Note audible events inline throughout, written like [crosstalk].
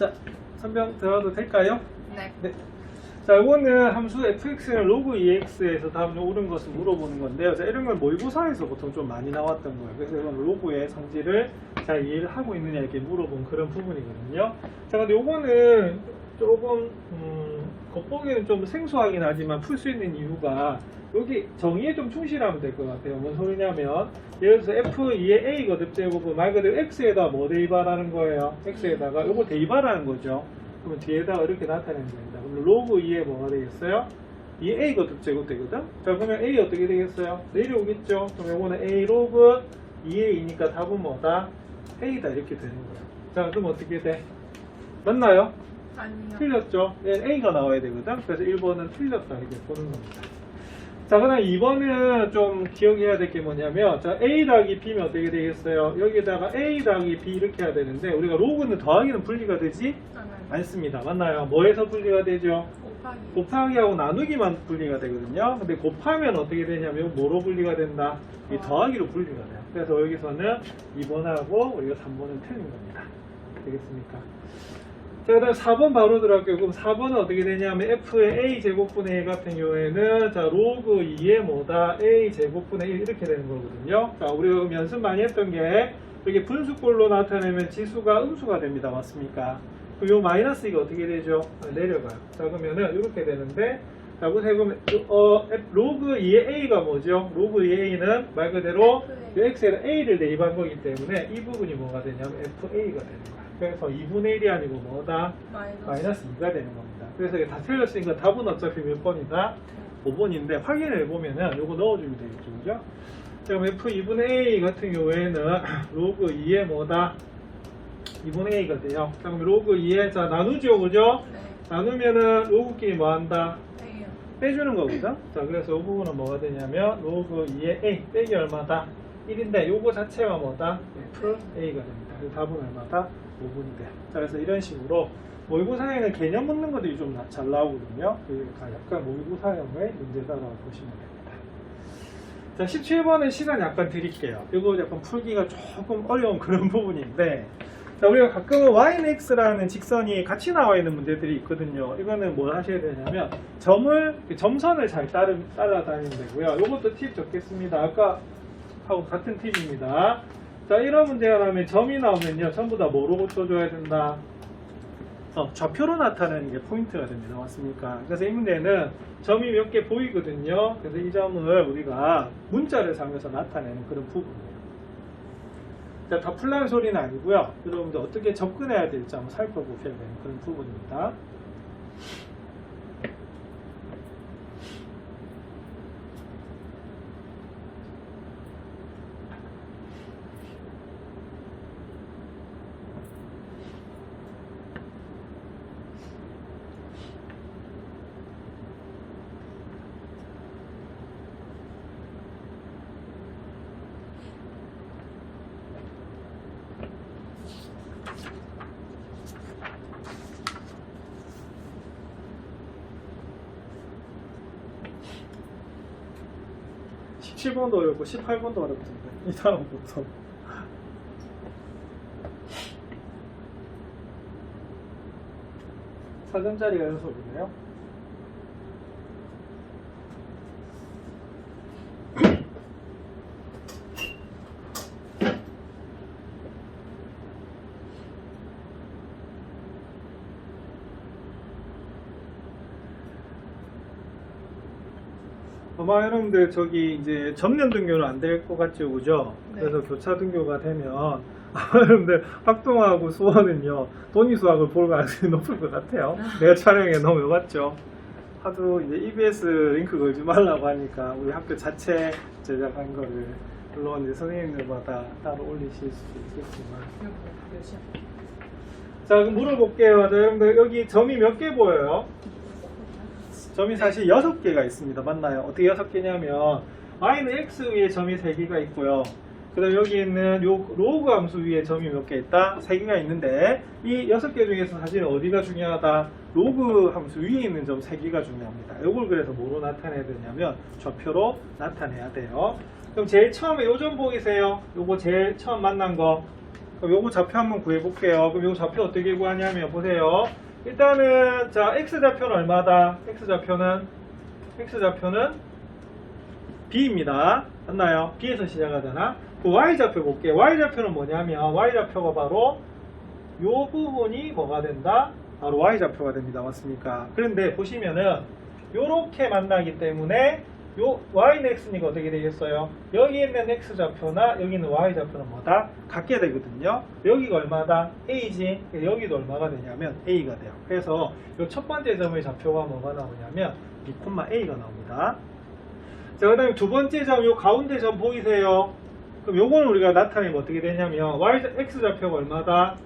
자, 선병 들어가도 될까요? 네. 네. 자, 이거는 함수 fx는 로그 ex에서 다음 옳은 것을 물어보는 건데요. 자, 이런 건 모의고사에서 보통 좀 많이 나왔던 거예요. 그래서 이건 로그의 성질을 잘 이해를 하고 있느냐 이렇게 물어본 그런 부분이거든요. 자, 근데 이거는 조금 음, 겉보기에는 좀 생소하긴 하지만 풀 수 있는 이유가 여기 정의에 좀 충실하면 될 것 같아요. 뭔 소리냐면 예를 들어서 f2의 a 거듭 제곱은 말 그대로 x에다 뭐 대입하라는 거예요. x에다가 이거 대입하라는 거죠. 그러면 뒤에다가 이렇게 나타내면 됩니다. 그럼 로그 2에 뭐가 되겠어요? 이 a 거듭 제곱 되거든? 자 그러면 a 어떻게 되겠어요? 내려오겠죠? 그럼 요거는 a 로그 2에 2니까 답은 뭐다? a다 이렇게 되는 거예요. 자 그럼 어떻게 돼? 맞나요? 아니요. 틀렸죠? 얘 A가 나와야 되거든? 그래서 1번은 틀렸다 이렇게 보는 겁니다. 자, 그다음 2번은 좀 기억해야 될 게 뭐냐면, 자, A 더하기 B면 어떻게 되겠어요? 여기다가 A 더하기 B 이렇게 해야 되는데, 우리가 로그는 더하기는 분리가 되지 않습니다. 맞나요? 뭐에서 분리가 되죠? 곱하기. 곱하기하고 나누기만 분리가 되거든요. 근데 곱하면 어떻게 되냐면, 뭐로 분리가 된다? 이 더하기로 분리가 돼요. 그래서 여기서는 2번하고 우리가 3번은 틀린 겁니다. 되겠습니까? 자, 그 다음 4번 바로 들어갈게요. 그럼 4번은 어떻게 되냐면 f의 a 제곱분의 1 같은 경우에는 자, 로그 2의 뭐다? a 제곱분의 1 이렇게 되는 거거든요. 자, 우리가 그럼 연습 많이 했던 게 이렇게 분수꼴로 나타내면 지수가 음수가 됩니다. 맞습니까? 그럼 요 마이너스 이가 어떻게 되죠? 아, 내려가요. 자, 그러면은 이렇게 되는데 자, 보세요. 그러면 어, 로그 2의 a가 뭐죠? 로그 2의 a는 말 그대로 x에는 a를 대입한 거기 때문에 이 부분이 뭐가 되냐면 fa가 되는 거야. 그래서 2분의 1이 아니고 뭐다? 마이너스. 마이너스 2가 되는 겁니다. 그래서 이게 다 틀렸으니까 답은 어차피 몇 번이다? 5번인데 확인을 해보면은 요거 넣어주면 되겠죠. 그죠? 자, 그럼 f 2분의 a 같은 경우에는 [clears throat] 로그 2의 뭐다? 2분의 a가 돼요. 자, 그럼 로그 2의 자 나누죠. 그죠? 네. 나누면은 로그끼리 뭐 한다? A요. 빼주는 거거든. [clears throat] 자, 그래서 이 부분은 뭐가 되냐면 로그 2의 a 빼기 얼마다? 1인데 요거 자체가 뭐다? F a가 됩니다. 그래서 답은 얼마다? 5분이 돼요. 자, 그래서 이런 식으로 모의고사에는 개념 묻는 것들이 좀 잘 나오거든요. 그러니까 약간 모의고사형의 문제다라고 보시면 됩니다. 자, 17번은 시간 약간 드릴게요. 이거 약간 풀기가 조금 어려운 그런 [laughs] 부분인데, 자, 우리가 가끔은 y는 x라는 직선이 같이 나와 있는 문제들이 있거든요. 이거는 뭘 하셔야 되냐면, 점을, 점선을 잘 따르, 따라다니면 되고요. 이것도 팁 적겠습니다. 아까 하고 같은 팁입니다. 자, 이런 문제가 나오면 점이 나오면요. 전부 다 뭐로 고쳐줘야 된다? 어, 좌표로 나타내는 게 포인트가 됩니다. 맞습니까? 그래서 이 문제는 점이 몇 개 보이거든요. 그래서 이 점을 우리가 문자를 사용해서 나타내는 그런 부분이에요. 자, 다 풀라는 소리는 아니고요. 여러분들 어떻게 접근해야 될지 한번 살펴보셔야 되는 그런 부분입니다. 십칠 번도 어렵고 18번도 어렵던데 이 다음부터 사전자리가 연속이네요 여러분들 저기 이제 전면 등교는 안 될 것 같죠, 그죠? 네. 그래서 교차 등교가 되면 여러분들 학동하고 수원은요 돈이 수학을 볼 가능성이 [laughs] 높을 것 같아요. 내가 촬영에 넘어갔죠. 하도 이제 EBS 링크 걸지 말라고 하니까 우리 학교 자체 제작한 거를 물론 이제 선생님들마다 따로 올리실 수도 있겠지만 몇, 몇이야? 자 그럼 물어볼게요. 자, 여러분들 여기 점이 몇 개 보여요? 점이 사실 6개가 있습니다. 맞나요? 어떻게 6개냐면 y는 x 위에 점이 3개가 있고요. 그 다음 여기 있는 요 로그 함수 위에 점이 몇 개 있다? 3개가 있는데 이 6개 중에서 사실 어디가 중요하다? 로그 함수 위에 있는 점 3개가 중요합니다. 요걸 그래서 뭐로 나타내야 되냐면 좌표로 나타내야 돼요. 그럼 제일 처음에 요 점 보이세요? 요거 제일 처음 만난 거 그럼 요거 좌표 한번 구해볼게요. 그럼 요거 좌표 어떻게 구하냐면 보세요. 일단은 자 x 좌표는 얼마다? x 좌표는 x 좌표는 b입니다. 맞나요? b에서 시작하잖아. 그 y 좌표 볼게요. y 좌표는 뭐냐면 y 좌표가 바로 요 부분이 뭐가 된다? 바로 y 좌표가 됩니다. 맞습니까? 그런데 보시면은 요렇게 만나기 때문에 요 y는 x니까 어떻게 되겠어요? 여기 있는 x 좌표나 여기 있는 y 좌표는 뭐다? 같게 되거든요. 여기가 얼마다? a지. 여기도 얼마가 되냐면 a가 돼요. 그래서 요 첫 번째 점의 좌표가 뭐가 나오냐면 b, a가 나옵니다. 자, 그 다음에 두 번째 점, 요 가운데 점 보이세요? 그럼 요거는 우리가 나타내면 어떻게 되냐면 y, x 좌표가 얼마다?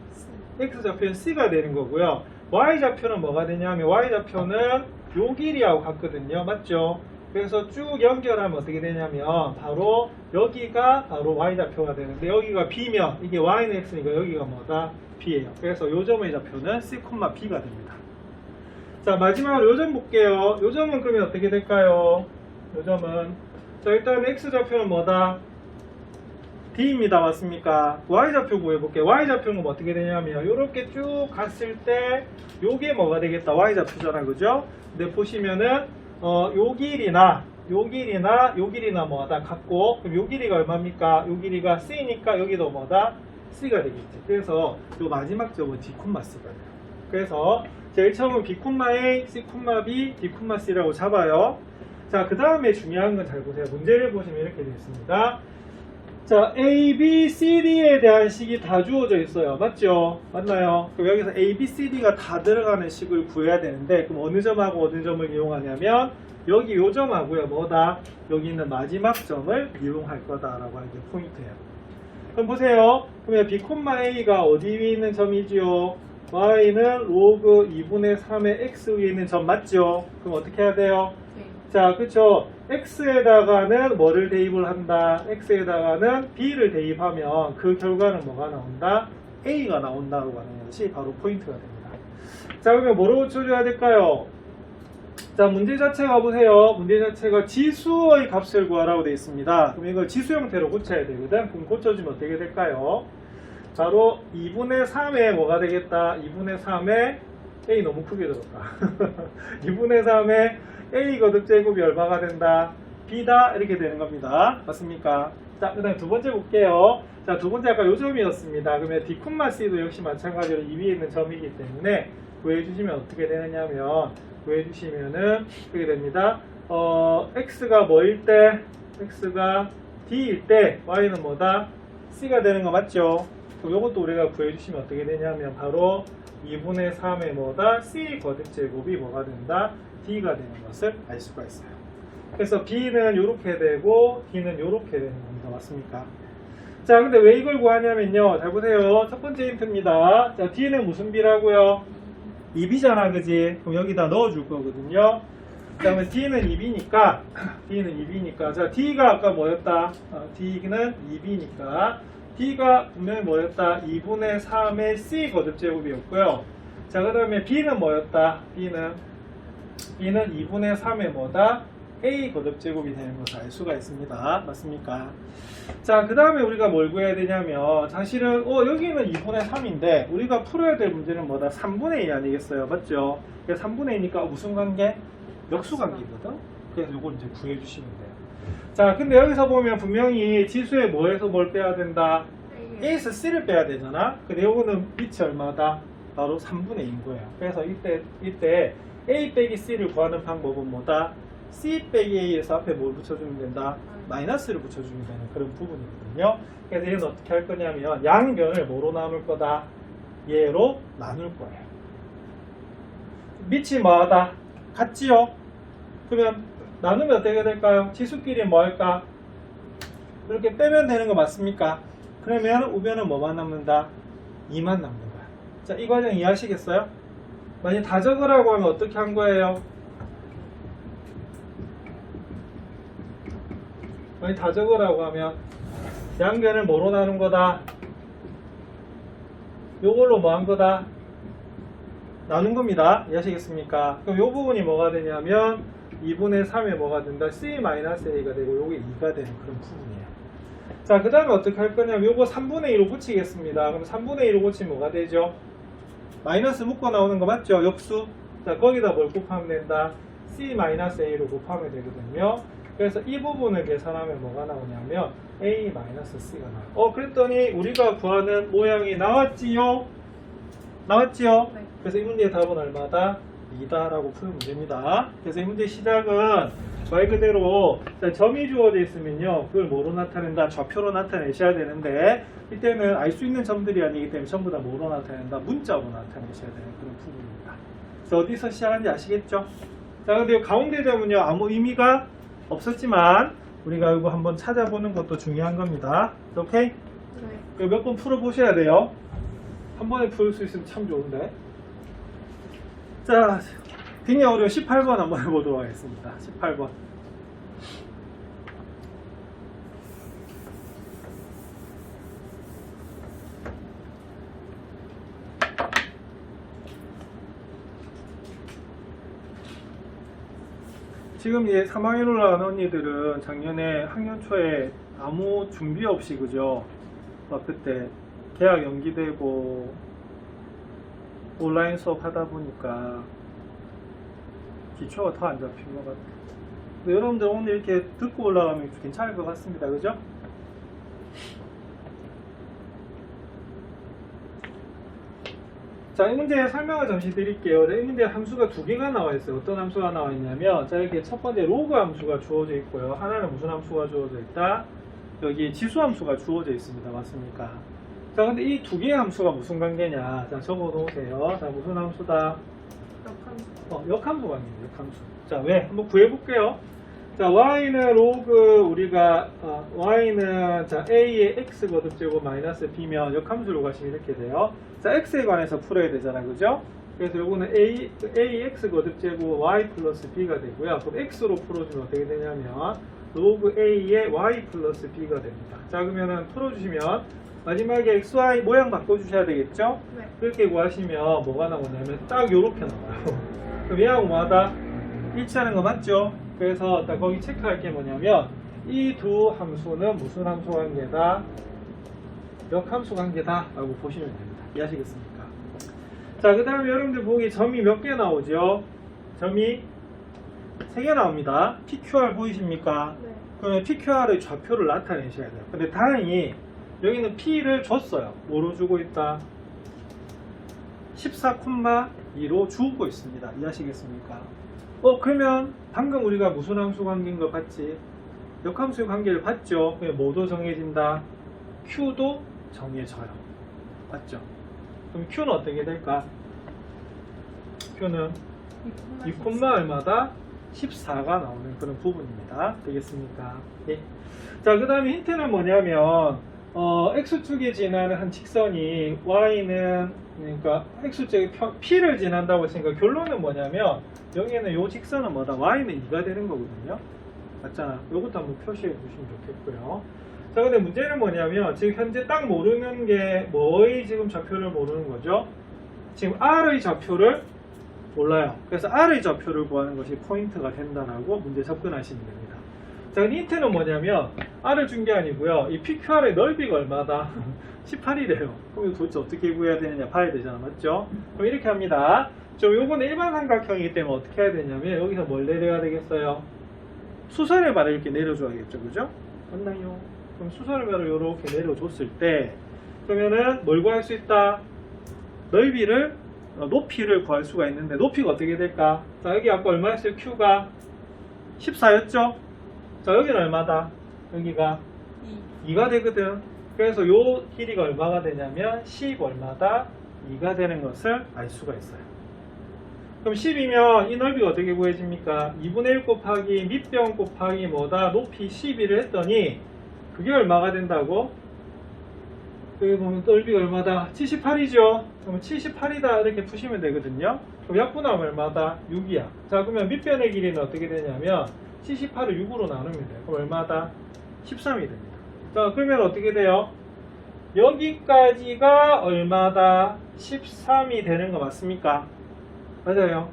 x 좌표는 c가 되는 거고요. y 좌표는 뭐가 되냐면 y 좌표는 요 길이하고 같거든요. 맞죠? 그래서 쭉 연결하면 어떻게 되냐면 바로 여기가 바로 y 좌표가 되는데 여기가 b면 이게 y는 x니까 여기가 뭐다? b예요. 그래서 요 점의 좌표는 c, b가 됩니다. 자 마지막으로 요 점 볼게요. 요 점은 그러면 어떻게 될까요? 요 점은 자 일단 x 좌표는 뭐다? D입니다. 맞습니까? Y좌표 구해볼게요. Y좌표는 뭐 어떻게 되냐면, 이렇게 쭉 갔을 때, 요게 뭐가 되겠다? Y좌표잖아. 그죠? 근데 보시면은, 어, 요 길이나, 요 길이나, 요 길이나 뭐다? 같고, 그럼 요 길이가 얼마입니까? 요 길이가 C니까 여기도 뭐다? C가 되겠지. 그래서 요 마지막 점은 D, C가 돼요. 그래서 제일 처음은 B, A, C, B, D, C라고 잡아요. 자, 그 다음에 중요한 건 잘 보세요. 문제를 보시면 이렇게 되어 있습니다. 자, A, B, C, D에 대한 식이 다 주어져 있어요. 맞죠? 맞나요? 그럼 여기서 A, B, C, D가 다 들어가는 식을 구해야 되는데, 그럼 어느 점하고 어느 점을 이용하냐면, 여기 요 점하고요, 뭐다? 여기 있는 마지막 점을 이용할 거다라고 하는 게 포인트예요. 그럼 보세요. 그러면 B, A가 어디 위에 있는 점이지요? Y는 로그 2분의 3의 X 위에 있는 점 맞죠? 그럼 어떻게 해야 돼요? 네. 자, 그쵸. X에다가는 뭐를 대입을 한다? x에다가는 b를 대입하면 그 결과는 뭐가 나온다? a가 나온다고 하는 것이 바로 포인트가 됩니다. 자, 그러면 뭐로 고쳐줘야 될까요? 자, 문제 자체가 보세요. 문제 자체가 지수의 값을 구하라고 되어 있습니다. 그럼 이걸 지수 형태로 고쳐야 되거든. 그럼 고쳐주면 어떻게 될까요? 바로 2분의 3에 뭐가 되겠다? 2분의 3에 a 너무 크게 들었다. [laughs] 2분의 3에 a 거듭 제곱이 얼마가 된다? b다 이렇게 되는 겁니다. 맞습니까? 자, 그 다음에 두 번째 볼게요. 자, 두 번째 아까 요 점이었습니다. 그러면 d, c도 역시 마찬가지로 이 위에 있는 점이기 때문에 구해주시면 어떻게 되느냐면 구해주시면은 그게 됩니다. 어, x가 뭐일 때? x가 d일 때 y는 뭐다? c가 되는 거 맞죠? 요것도 우리가 구해주시면 어떻게 되냐면 바로 2분의 3의 뭐다? c 거듭 제곱이 뭐가 된다? d가 되는 것을 알 수가 있어요. 그래서 b는 이렇게 되고 d는 이렇게 되는 겁니다. 맞습니까? 자, 근데 왜 이걸 구하냐면요. 잘 보세요. 첫 번째 힌트입니다. 자, d는 무슨 b라고요? 2b잖아, 그지? 그럼 여기다 넣어줄 거거든요. 자, 그러면 d는 2b니까, d는 2b니까, 자, d가 아까 뭐였다? 어, d는 2b니까, d가 분명히 뭐였다? 2분의 3의 c 거듭 제곱이었고요. 자, 그 다음에 b는 뭐였다? b는 b는 2분의 3의 뭐다? a 거듭 제곱이 되는 것을 알 수가 있습니다. 맞습니까? 자, 그 다음에 우리가 뭘 구해야 되냐면, 사실은, 어, 여기는 2분의 3인데, 우리가 풀어야 될 문제는 뭐다? 3분의 2 아니겠어요? 맞죠? 그래서 3분의 2니까 무슨 관계? 역수 관계거든? 그래서 이걸 이제 구해주시면 돼요. 자, 근데 여기서 보면 분명히 지수에 뭐에서 뭘 빼야 된다? A에서 C를 빼야 되잖아? 근데 요거는 빛이 얼마다? 바로 3분의 2인 거예요. 그래서 이때, 이때 A 빼기 C를 구하는 방법은 뭐다? C 빼기 A에서 앞에 뭘 붙여주면 된다? 마이너스를 붙여주면 되는 그런 부분이거든요. 그래서 얘는 어떻게 할 거냐면 양변을 뭐로 나눌 거다? 얘로 나눌 거예요. 밑이 뭐하다? 같지요? 그러면 나누면 어떻게 될까요? 지수끼리 뭐 할까? 이렇게 빼면 되는 거 맞습니까? 그러면 우변은 뭐만 남는다? 2만 남는 거야. 자, 이 과정 이해하시겠어요? 만약 다 적으라고 하면 어떻게 한 거예요? 만약 다 적으라고 하면 양변을 뭐로 나눈 거다? 요걸로 뭐 한 거다? 나눈 겁니다. 이해하시겠습니까? 그럼 요 부분이 뭐가 되냐면 2분의 3에 뭐가 된다? C-A가 되고 요게 2가 되는 그런 부분이에요. 자, 그 다음에 어떻게 할 거냐면 요거 3분의 1로 고치겠습니다. 그럼 3분의 1로 고치면 뭐가 되죠? 마이너스 묶어 나오는 거 맞죠? 역수. 자, 거기다 뭘 곱하면 된다? C-A로 곱하면 되거든요. 그래서 이 부분을 계산하면 뭐가 나오냐면 A-C가 나와요. 어, 그랬더니 우리가 구하는 모양이 나왔지요? 나왔지요? 네. 그래서 이 문제의 답은 얼마다? 2다라고 푸는 문제입니다. 그래서 이 문제 시작은 말 그대로 자, 점이 주어져 있으면요. 그걸 뭐로 나타낸다? 좌표로 나타내셔야 되는데 이때는 알 수 있는 점들이 아니기 때문에 전부 다 뭐로 나타낸다? 문자로 나타내셔야 되는 그런 부분입니다. 그래서 어디서 시작하는지 아시겠죠? 자, 근데 이 가운데 점은요. 아무 의미가 없었지만 우리가 이거 한번 찾아보는 것도 중요한 겁니다. 오케이? 네. 몇번 풀어보셔야 돼요. 한 번에 풀 수 있으면 참 좋은데. 자, 굉장히 어려운 18번 한번 해보도록 하겠습니다. 18번. 지금 이제 3학년 올라간 언니들은 작년에 학년 초에 아무 준비 없이 그죠? 막 그때 계약 연기되고 온라인 수업 하다 보니까 기초가 더 안 잡힌 것 같아요. 여러분들 오늘 이렇게 듣고 올라가면 괜찮을 것 같습니다. 그죠? 자, 이 문제 설명을 잠시 드릴게요. 네, 이 문제 함수가 두 개가 나와 있어요. 어떤 함수가 나와 있냐면, 자, 이렇게 첫 번째 로그 함수가 주어져 있고요. 하나는 무슨 함수가 주어져 있다? 여기 지수 함수가 주어져 있습니다. 맞습니까? 자, 근데 이 두 개의 함수가 무슨 관계냐? 자, 적어 놓으세요. 자, 무슨 함수다? 역함수. 어, 역함수 관계입니다. 역함수. 자, 왜? 한번 구해볼게요. 자, y는 로그 우리가 어, y는 자 a의 x 거듭 제곱 마이너스 b면 역함수로 가시면 이렇게 돼요. 자, x에 관해서 풀어야 되잖아요, 그죠? 그래서 요거는 a ax 거듭 제곱 y 플러스 b가 되고요. 그럼 x로 풀어주면 어떻게 되냐면 로그 a의 y 플러스 b가 됩니다. 자, 그러면은 풀어주시면 마지막에 x, y 모양 바꿔주셔야 되겠죠? 네. 그렇게 구하시면 뭐가 나오냐면 딱 요렇게 나와요. [laughs] 그럼 얘하고 뭐하다? 일치하는 거 맞죠? 그래서 딱 거기 체크할 게 뭐냐면 이 두 함수는 무슨 함수 관계다? 역함수 관계다 라고 보시면 됩니다. 이해하시겠습니까? 자, 그 다음에 여러분들 보기 점이 몇 개 나오죠? 점이 세개 나옵니다. PQR 보이십니까? 네. 그러면 PQR의 좌표를 나타내셔야 돼요. 근데 다행히 여기는 P를 줬어요. 뭐로 주고 있다? 14,2로 주고 있습니다. 이해하시겠습니까? 어, 그러면 방금 우리가 무슨 함수 관계인 거 봤지? 역함수의 관계를 봤죠? 그냥 뭐도 정해진다? Q도 정해져요. 맞죠? 그럼 Q는 어떻게 될까? Q는 2 얼마다? 14가 나오는 그런 부분입니다. 되겠습니까? 예. 자, 그 다음에 힌트는 뭐냐면, 어, X축에 지나는 한 직선이 Y는, 그러니까 X축에 평- P를 지난다고 했으니까 결론은 뭐냐면, 여기에는 이 직선은 뭐다? Y는 2가 되는 거거든요. 맞잖아. 요것도 한번 표시해 주시면 좋겠고요. 자, 근데 문제는 뭐냐면, 지금 현재 딱 모르는 게 뭐의 지금 좌표를 모르는 거죠? 지금 R의 좌표를 몰라요. 그래서 R의 좌표를 구하는 것이 포인트가 된다라고 문제 접근하시면 됩니다. 자, 근데 힌트는 뭐냐면 R을 준 게 아니고요. 이 PQR의 넓이가 얼마다? [laughs] 18이래요. 그럼 도대체 어떻게 구해야 되느냐 봐야 되잖아. 맞죠? 그럼 이렇게 합니다. 저 요거는 일반 삼각형이기 때문에 어떻게 해야 되냐면 여기서 뭘 내려야 되겠어요? 수선의 발을 이렇게 내려줘야겠죠. 그죠? 맞나요? 그럼 수선의 발을 이렇게 내려줬을 때 그러면은 뭘 구할 수 있다? 넓이를 어, 높이를 구할 수가 있는데 높이가 어떻게 될까? 자 여기 아까 얼마였어요? Q가 14였죠? 자 여기는 얼마다? 여기가 2. 2가 되거든. 그래서 요 길이가 얼마가 되냐면 10 얼마다 2가 되는 것을 알 수가 있어요. 그럼 10이면 이 넓이가 어떻게 구해집니까? 2분의 1 곱하기 밑변 곱하기 뭐다? 높이 12를 했더니 그게 얼마가 된다고? 여기 보면 넓이가 얼마다? 78이죠? 그러면 78이다 이렇게 푸시면 되거든요. 그럼 약분하면 얼마다? 6이야. 자 그러면 밑변의 길이는 어떻게 되냐면 78을 6으로 나누면 돼요. 그럼 얼마다? 13이 됩니다. 자 그러면 어떻게 돼요? 여기까지가 얼마다? 13이 되는 거 맞습니까? 맞아요.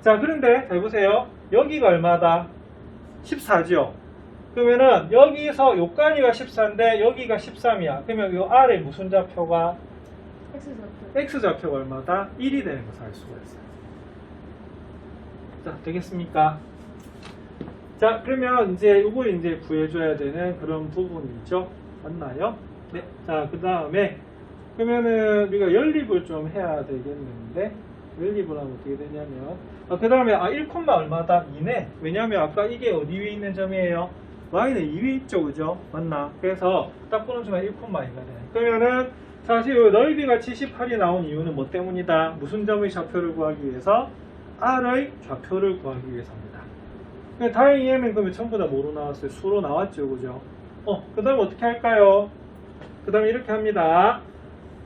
자 그런데 잘 보세요. 여기가 얼마다? 14죠? 그러면은 여기서 요까지가 14인데 여기가 13이야. 그러면 요 아래 무슨 좌표가 X 좌표. x 좌표가 얼마다? 1이 되는 것을 알 수가 있어요. 자, 되겠습니까? 자, 그러면 이제 요거 이제 구해줘야 되는 그런 부분이죠. 맞나요? 네. 자, 그 다음에 그러면은 우리가 연립을 좀 해야 되겠는데 연립을 하면 어떻게 되냐면 그 다음에 아 1, 얼마다? 2네. 왜냐면 아까 이게 어디 위에 있는 점이에요? y는 2위에 있죠, 그죠? 맞나? 그래서 딱 끊어주면 1,2가 돼. 그러면은 사실 요 넓이가 78이 나온 이유는 뭐 때문이다? 무슨 점의 좌표를 구하기 위해서? r의 좌표를 구하기 위해서입니다. 근데 다행히 얘는 그러면 전부 다 뭐로 나왔어요? 수로 나왔죠, 그죠? 어, 그 다음 어떻게 할까요? 그 다음에 이렇게 합니다.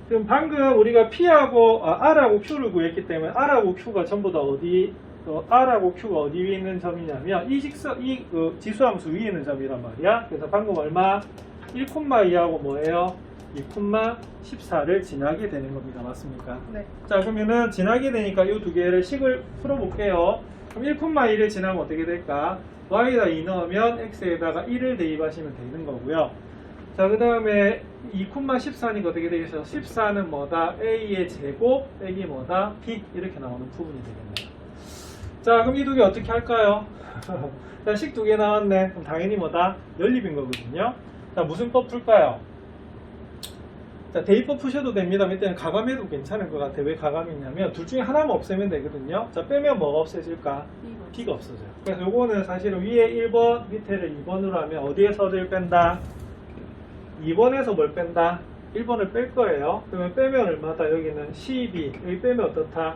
지금 방금 우리가 P하고 아, R하고 Q를 구했기 때문에 R하고 Q가 전부 다 어디 어, R하고 Q가 어디 위에 있는 점이냐면 이 직선 이 그, 지수함수 위에 있는 점이란 말이야. 그래서 방금 얼마 1,2하고 뭐예요? 2,14를 지나게 되는 겁니다. 맞습니까? 네. 자 그러면은 지나게 되니까 이 두 개를 식을 풀어볼게요. 그럼 1,1을 지나면 어떻게 될까? y에다 2 넣으면 x에다가 1을 대입하시면 되는 거고요. 자, 그 다음에 2,14니까 어떻게 되겠어요? 14는 뭐다? a의 제곱, 빼기 뭐다? b 이렇게 나오는 부분이 되겠네요. 자, 그럼 이 두 개 어떻게 할까요? [laughs] 자, 식 두 개 나왔네. 그럼 당연히 뭐다? 연립인 거거든요. 자, 무슨 법 풀까요? 자, 대입법 푸셔도 됩니다. 이때는 가감해도 괜찮을 것 같아요. 왜 가감이냐면 둘 중에 하나만 없애면 되거든요. 자, 빼면 뭐가 없어질까? P가 없어져요. 그래서 요거는 사실은 위에 1번, 밑에를 2번으로 하면 어디에서 어디를 뺀다? 2번에서 뭘 뺀다? 1번을 뺄 거예요. 그러면 빼면 얼마다? 여기는 12. 여기 빼면 어떻다?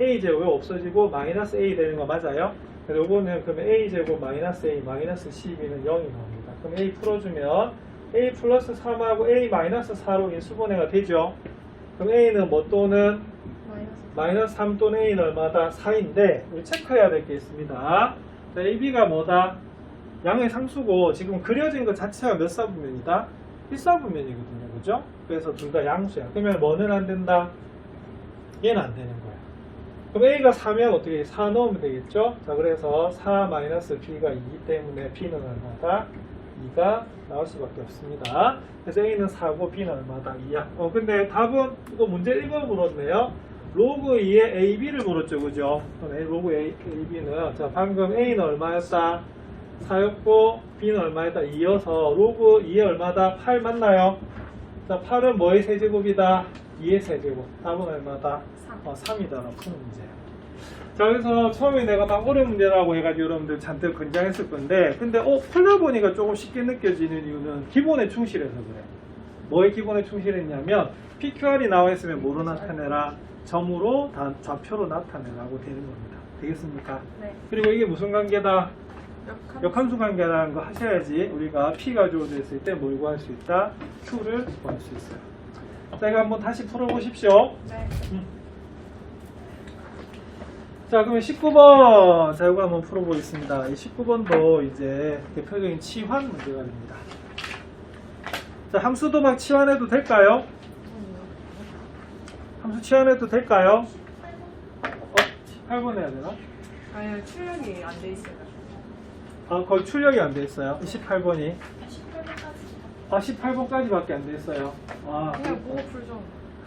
A제곱이 없어지고 마이너스 A 되는 거 맞아요? 그래서 요거는 그러면 A제곱 마이너스 A 마이너스 12는 0이 나옵니다. 그럼 A 풀어주면 A 플러스 3하고 A 마이너스 4로 인수분해가 되죠. 그럼 A는 뭐 또는 마이너스. 마이너스 3 또는 A는 얼마다? 4인데 우리 체크해야 될 게 있습니다. 자, AB가 뭐다? 양의 상수고 지금 그려진 것 자체가 몇 사분면이다? 1사분면이거든요. 그죠? 그래서 둘 다 양수야. 그러면 뭐는 안 된다? 얘는 안 되는 거야. 그럼 A가 4면 어떻게 4 넣으면 되겠죠? 자, 그래서 4 마이너스 B가 2기 때문에 B는 얼마다? 2가 나올 수밖에 없습니다. 그래서 A는 4고 B는 얼마다? 2야. 어, 근데 답은 이거 문제 1번 물었네요. 로그 2에 AB를 물었죠. 그죠? 로그 A, AB는 자, 방금 A는 얼마였다? 4였고 B는 얼마였다? 2여서 로그 2에 얼마다? 8 맞나요? 자, 8은 뭐의 세제곱이다? 2의 세제곱. 답은 얼마다? 3. 어, 3이다라고 푸는 문제예요. 자, 그래서 처음에 내가 막 어려운 문제라고 해가지고 여러분들 잔뜩 긴장했을 건데, 근데, 어, 풀다 보니까 조금 쉽게 느껴지는 이유는 기본에 충실해서 그래. 뭐에 기본에 충실했냐면, PQR이 나와 있으면 뭐로 나타내라? 점으로 다 좌표로 나타내라고 되는 겁니다. 되겠습니까? 네. 그리고 이게 무슨 관계다? 역함. 역함수 관계라는 거 하셔야지 우리가 P가 있을 때 뭘 구할 수 있다? Q를 구할 수 있어요. 자, 이거 한번 다시 풀어보십시오. 네. 자, 그러면 19번. 자, 이거 한번 풀어보겠습니다. 이 19번도 이제 대표적인 치환 문제가 됩니다. 자, 함수 도 막 치환해도 될까요? 함수 치환해도 될까요? 어, 18번 해야 되나? 아니요, 출력이 안 돼 있어요. 아, 거의 출력이 안 돼 있어요. 28번이. 아, 18번까지밖에 안 돼 있어요. 아, 그냥 보고 풀죠.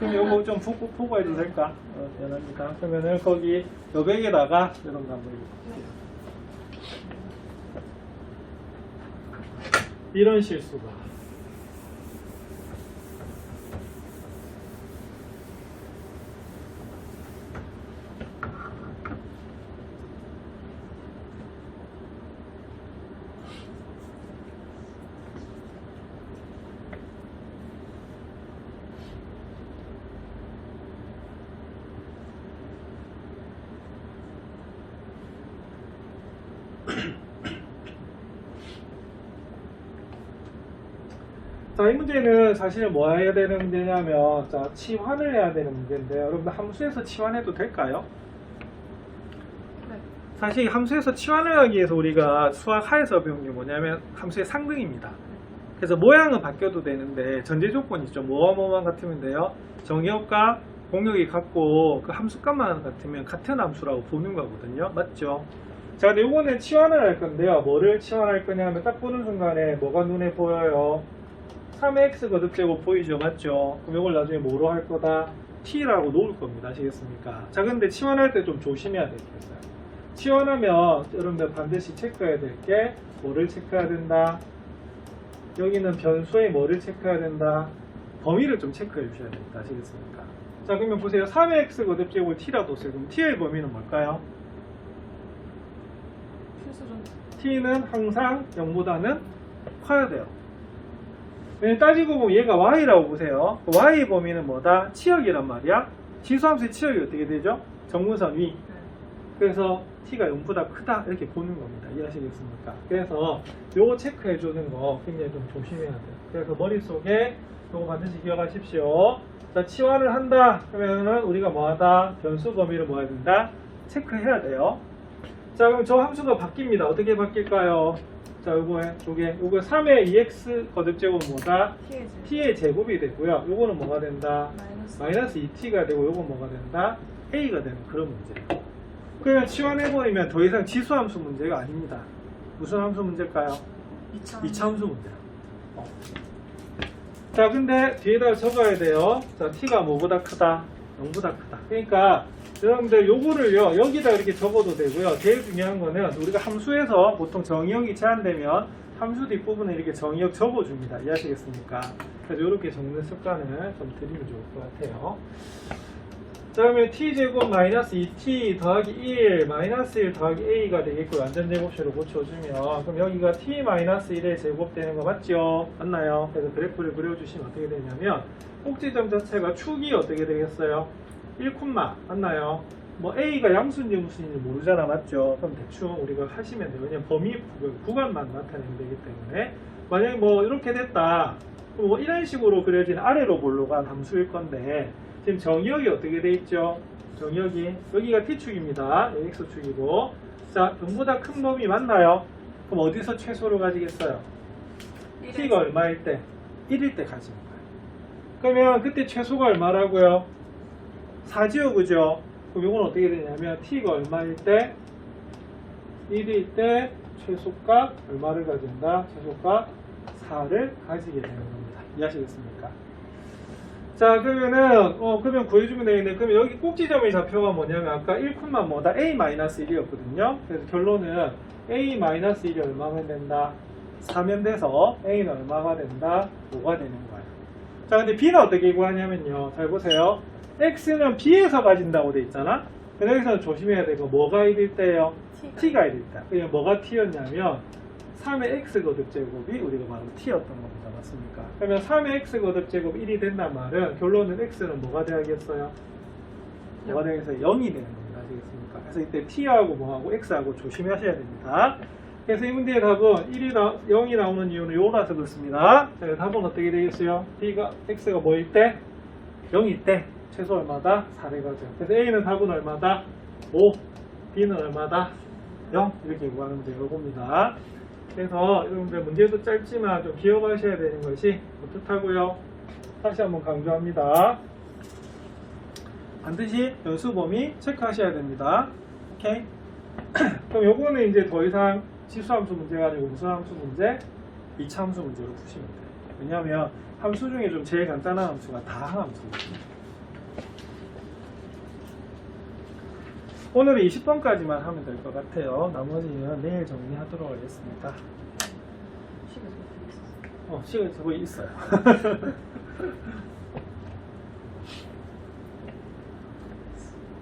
그럼 요거 좀 보고, 보고 해도 될까? 어, 미안합니다. 그러면은 거기 여백에다가 이런 거 한번 해볼게요. 이런 실수가. 자, 이 문제는 사실은 뭐 해야 되는 문제냐면, 자, 치환을 해야 되는 문제인데, 여러분들 함수에서 치환해도 될까요? 네. 사실 이 함수에서 치환을 하기 위해서 우리가 수학 하에서 배운 게 뭐냐면 함수의 상등입니다. 그래서 모양은 바뀌어도 되는데 전제 조건이 있죠. 뭐와 뭐만 같으면 돼요. 정의역과 공역이 같고 그 함수값만 같으면 같은 함수라고 보는 거거든요. 맞죠? 자, 근데 요거는 치환을 할 건데요. 뭐를 치환할 거냐 하면 딱 보는 순간에 뭐가 눈에 보여요? 3x 거듭제곱 보이죠? 맞죠? 그럼 이걸 나중에 뭐로 할 거다? t라고 놓을 겁니다. 아시겠습니까? 자, 근데 치환할 때 좀 조심해야 있어요. 치환하면 여러분들 반드시 체크해야 될 게 뭐를 체크해야 된다? 여기는 변수의 뭐를 체크해야 된다? 범위를 좀 체크해 주셔야 됩니다. 아시겠습니까? 자, 그러면 보세요. 3x 거듭제곱 써요. 그럼 t의 범위는 뭘까요? t는 항상 0보다는 커야 돼요. 왜냐면 따지고 보면 얘가 y라고 보세요. 그 y 범위는 뭐다? 치역이란 말이야. 지수함수의 치역이 어떻게 되죠? 정문선 위. 네. 그래서 t가 0보다 크다 이렇게 보는 겁니다. 이해하시겠습니까? 그래서 요거 체크해 주는 거 굉장히 좀 조심해야 돼요. 그래서 머릿속에 요거 반드시 기억하십시오. 자, 치환을 한다 그러면은 우리가 뭐하다? 변수 범위를 뭐 해야 된다? 체크해야 돼요. 자, 그럼 저 함수가 바뀝니다. 어떻게 바뀔까요? 자, 요거에 요게 요거 3의 2x 거듭 제곱 뭐다? TAG. t의 제곱이 되고요. 요거는 뭐가 된다? 마이너스. 마이너스 2t가 되고 요건 뭐가 된다? a가 되는 그런 문제예요. 그러면 치환해버리면 더 이상 지수함수 문제가 아닙니다. 무슨 함수 문제일까요? 2차. 2차 함수 문제야. 어. 자, 근데 뒤에다 적어야 돼요. 자, t가 뭐보다 크다? 0보다 크다. 그러니까 여러분들 요거를요 여기다 이렇게 적어도 되고요. 제일 중요한 거는 우리가 함수에서 보통 정의역이 제한되면 함수 뒷부분에 이렇게 정의역 적어줍니다. 이해하시겠습니까? 그래서 이렇게 적는 습관을 좀 들이면 좋을 것 같아요. 자 그러면 t제곱 마이너스 2t 더하기 1 마이너스 1 더하기 a가 되겠고 완전 제곱식으로 고쳐주면 그럼 여기가 t 마이너스 1의 제곱되는 거 맞죠? 맞나요? 그래서 그래프를 그려주시면 어떻게 되냐면 꼭지점 자체가 축이 어떻게 되겠어요? 1, 맞나요? 뭐 a가 양수인지 무수인지 모르잖아 맞죠? 그럼 대충 우리가 하시면 돼요. 왜냐면 범위 구- 구간만 나타내면 되기 때문에 만약에 뭐 이렇게 됐다. 뭐 이런 식으로 그려진 아래로 볼로 간 함수일 건데 지금 정의역이 어떻게 돼 있죠? 정의역이 여기가 t축입니다. x축이고 자 0보다 큰 범위 맞나요? 그럼 어디서 최소로 가지겠어요? t가 얼마일 때? 1일 때 가지는 거예요. 그러면 그때 최소가 얼마라고요? 4지요, 그죠? 그럼 이건 어떻게 되냐면 t가 얼마일 때? 1일 때 최소값 얼마를 가진다? 최소값 4를 가지게 되는 겁니다. 이해하시겠습니까? 자, 그러면은, 어, 그러면 구해주면 되겠네. 그러면 여기 꼭지점의 좌표가 뭐냐면 아까 1콤마 뭐다? a-1이었거든요. 그래서 결론은 a-1이 얼마면 된다? 4면 돼서 a는 얼마가 된다? 5가 되는 거예요. 자, 근데 b는 어떻게 구하냐면요. 잘 보세요. X는 b에서 가진다고 돼 있잖아? 근데 여기서 조심해야 되고, 뭐가 1일 때요? T가. t가 1일 때. 그냥 뭐가 t였냐면, 3의 x 거듭 제곱이 우리가 바로 t였던 겁니다. 맞습니까? 그러면 3의 x 거듭 제곱 1이 된단 말은, 결론은 x는 뭐가 돼야겠어요? 뭐가 되겠어요? 0이 되는 겁니다. 아시겠습니까? 그래서 이때 t하고 뭐하고 x하고 조심하셔야 됩니다. 그래서 이 문제의 답은 1이 나, 0이 나오는 이유는 요라서 그렇습니다. 자, 답은 어떻게 되겠어요? t가, x가 뭐일 때? 0일 때 최소 얼마다? 4를 가죠. 그래서 a는 답은 얼마다? 5, b는 얼마다? 0 이렇게 구하는 문제 이겁니다. 그래서 여러분들 문제도 짧지만 좀 기억하셔야 되는 것이 어떻다고요? 다시 한번 강조합니다. 반드시 연수 범위 체크하셔야 됩니다. 오케이? [clears throat] 그럼 요거는 이제 더 이상 지수함수 문제가 아니고 무슨 함수 문제? 이차 함수 문제로 푸시면 돼요. 왜냐하면 함수 중에 좀 제일 간단한 함수가 다항함수거든요. 오늘은 20번까지만 하면 될 것 같아요. 나머지는 내일 정리하도록 하겠습니다. 어, 시간 저거 있어요. [laughs]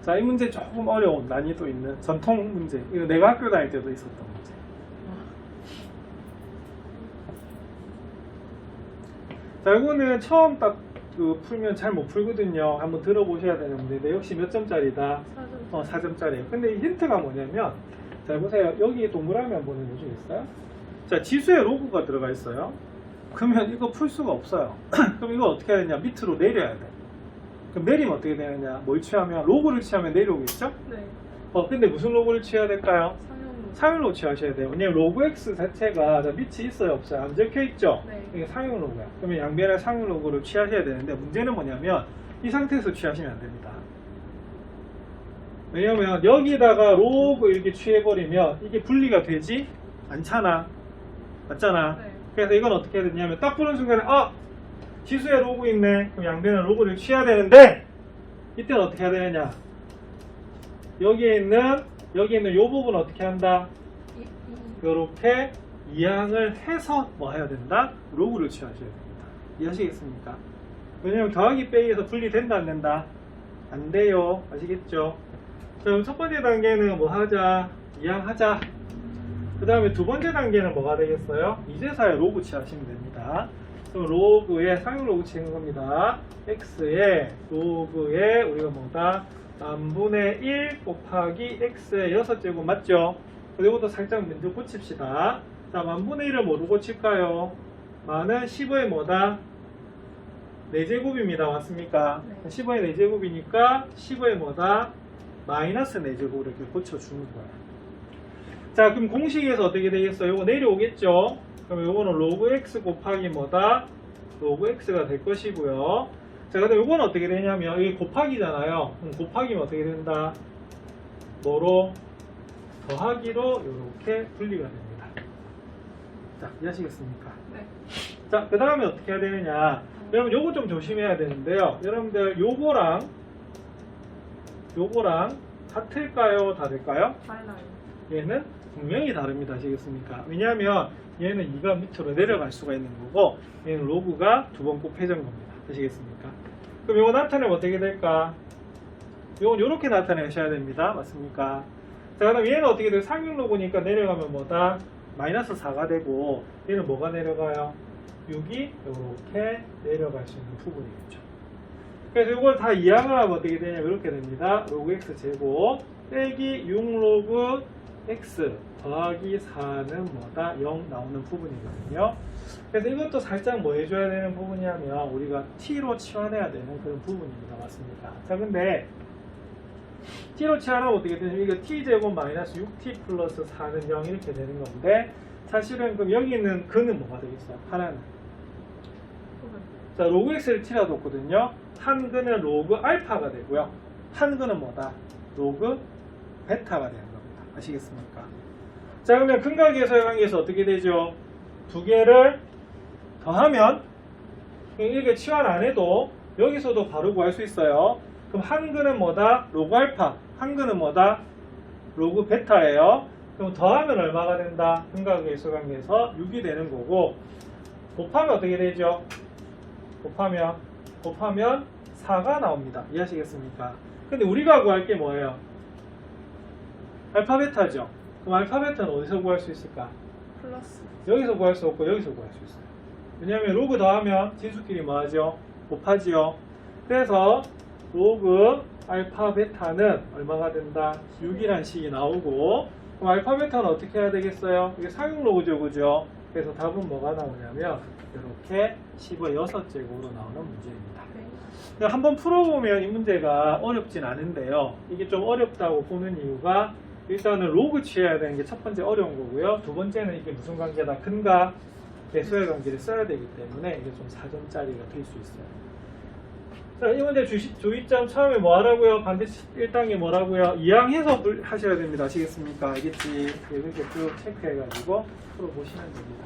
자, 이 문제 조금 어려운 난이도 있는 전통 문제. 이거 내가 학교 다닐 때도 있었던 문제. 자, 이거는 처음 딱 그 풀면 잘 못 풀거든요. 한번 들어보셔야 되는 문제인데 역시 몇 점짜리다? 사전. 어, 4점짜리예요. 근데 이 힌트가 뭐냐면 자 보세요. 여기 동그라미 한번 해보시겠어요? 자 지수에 로그가 들어가 있어요. 그러면 이거 풀 수가 없어요. [clears throat] 그럼 이거 어떻게 해야 되냐? 밑으로 내려야 돼. 그럼 내리면 어떻게 되느냐? 뭘 취하면 로그를 취하면 내려오겠죠? 네. 어 근데 무슨 로그를 취해야 될까요? 상용로. 상용로 취하셔야 돼요. 왜냐면 로그 x 자체가 자, 밑이 있어요, 없어요? 안 적혀 있죠? 네. 이게 상용 로그야. 그러면 양변에 상용 로그를 취하셔야 되는데 문제는 뭐냐면 이 상태에서 취하시면 안 됩니다. 왜냐면 여기다가 로그 이렇게 취해버리면 이게 분리가 되지 않잖아. 맞잖아. 네. 그래서 이건 어떻게 해야 되냐면 딱 보는 순간에 아 지수에 로그 있네. 그럼 양변은 로그를 취해야 되는데 이때는 어떻게 해야 되느냐? 여기에 있는 여기에 있는 요 부분 어떻게 한다? 이, 이렇게 이항을 해서 뭐 해야 된다? 로그를 취하셔야 됩니다. 이해하시겠습니까? 왜냐면 더하기 빼기에서 분리된다 안 된다? 안 돼요. 아시겠죠? 자, 그럼 첫 번째 단계는 뭐 하자? 이항하자. 그 다음에 두 번째 단계는 뭐가 되겠어요? 이제서야 로그 취하시면 됩니다. 그럼 로그에 상용 로그 치는 겁니다. x에 로그에 우리가 뭐다? 만분의 1 곱하기 x의 6제곱 맞죠? 그리고도 살짝 문제 고칩시다. 자, 만분의 1을 뭐로 고칠까요? 만은 15의 뭐다? 4제곱입니다. 맞습니까? 네. 15의 4제곱이니까 15의 뭐다? 마이너스 4제곱을 이렇게 고쳐주는 거예요. 자, 그럼 공식에서 어떻게 되겠어요? 이거 내려오겠죠? 그럼 이거는 로그 x 곱하기 뭐다? 로그 x가 될 것이고요. 자, 그다음 이건 어떻게 되냐면 이게 곱하기잖아요. 그럼 곱하기면 어떻게 된다? 뭐로? 더하기로 이렇게 분리가 됩니다. 자, 이해하시겠습니까? 네. 자, 그 다음에 어떻게 해야 되느냐. 여러분, 요거 좀 조심해야 되는데요. 여러분들, 요거랑, 요거랑 같을까요? 다를까요? 달라요. 얘는 분명히 다릅니다. 아시겠습니까? 왜냐하면 얘는 2가 밑으로 내려갈 수가 있는 거고, 얘는 로그가 두번 곱해진 겁니다. 아시겠습니까? 그럼 요거 나타내면 어떻게 될까? 요건 요렇게 나타내셔야 됩니다. 맞습니까? 자, 그 다음 얘는 어떻게 돼요? 상용 로그니까 내려가면 뭐다? 마이너스 4가 되고, 얘는 뭐가 내려가요? 6이 이렇게 내려갈 수 있는 부분이겠죠. 그래서 이걸 다 이항을 하면 어떻게 되냐면 이렇게 됩니다. 로그 x 제곱 빼기 6 로그 x 더하기 4는 뭐다? 0 나오는 부분이거든요. 그래서 이것도 살짝 뭐 해줘야 되는 부분이냐면 우리가 t로 치환해야 되는 그런 부분입니다. 맞습니까? 자, 근데 t로 치환하면 어떻게 되냐면 이거 t 제곱 마이너스 6t 플러스 4는 0 이렇게 되는 건데 사실은 그럼 여기 있는 근은 뭐가 되겠어요? 하나는. 자, 로그 x를 t라 뒀거든요. 한 근은 로그 알파가 되고요. 한 근은 뭐다? 로그 베타가 되는 겁니다. 아시겠습니까? 자, 그러면 근각에서의 관계에서 어떻게 되죠? 두 개를 더하면 이렇게 치환 안 해도 여기서도 바로 구할 수 있어요. 그럼 한 근은 뭐다? 로그 알파. 한 근은 뭐다? 로그 베타예요. 그럼 더하면 얼마가 된다? 근각에서 관계에서 6이 되는 거고 곱하면 어떻게 되죠? 곱하면 곱하면 4가 나옵니다. 이해하시겠습니까? 근데 우리가 구할 게 뭐예요? 알파 베타죠. 그럼 알파 베타는 어디서 구할 수 있을까? 플러스. 여기서 구할 수 없고 여기서 구할 수 있어요. 왜냐하면 로그 더하면 진수끼리 뭐하죠? 곱하지요. 그래서 로그 알파 베타는 얼마가 된다? 6이란 식이 나오고 그럼 알파 베타는 어떻게 해야 되겠어요? 이게 상용 로그죠, 그죠? 그래서 답은 뭐가 나오냐면 이렇게 15의 6제곱으로 나오는 문제입니다. 네. 한번 풀어보면 이 문제가 어렵진 않은데요. 이게 좀 어렵다고 보는 이유가 일단은 로그 취해야 되는 게 첫 번째 어려운 거고요. 두 번째는 이게 무슨 관계다? 근과 배수의 관계를 써야 되기 때문에 이게 좀 4점짜리가 될 수 있어요. 자, 이 문제 주시, 주의점 처음에 뭐 하라고요? 반드시 1단계 뭐라고요? 이항해서 불- 하셔야 됩니다. 아시겠습니까? 알겠지? 이렇게 쭉 체크해가지고 풀어보시면 됩니다.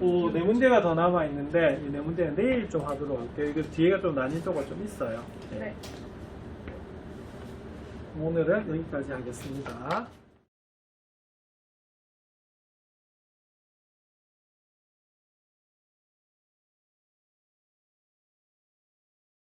오, 네 문제가 더 남아 있는데 이 네 문제는 내일 좀 하도록 할게요. 이거 뒤에가 좀 난이도가 좀 있어요. 네. 오늘은 여기까지 하겠습니다.